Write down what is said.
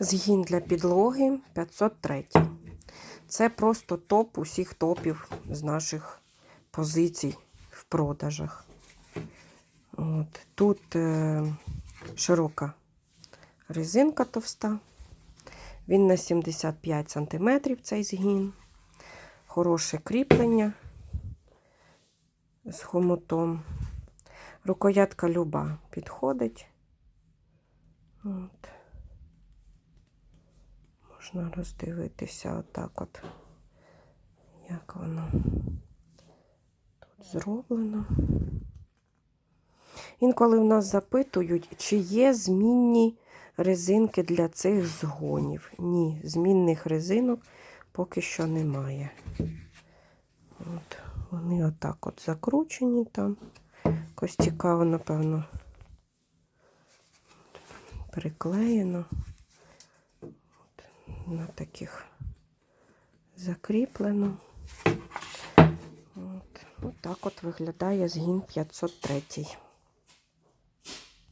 Згін для підлоги 503. Це просто топ усіх топів з наших позицій в продажах. От. Тут е, широка резинка товста. Він на 75 см цей згін. Хороше кріплення з хомутом. Рукоятка люба підходить. От. Можна роздивитися отак от, як воно тут зроблено. Інколи в нас запитують, чи є змінні резинки для цих згонів. Ні, змінних резинок поки що немає. От, вони отак от закручені там. Якось цікаво, напевно, приклеєно. На таких закріплено. От, от так от виглядає згін 503.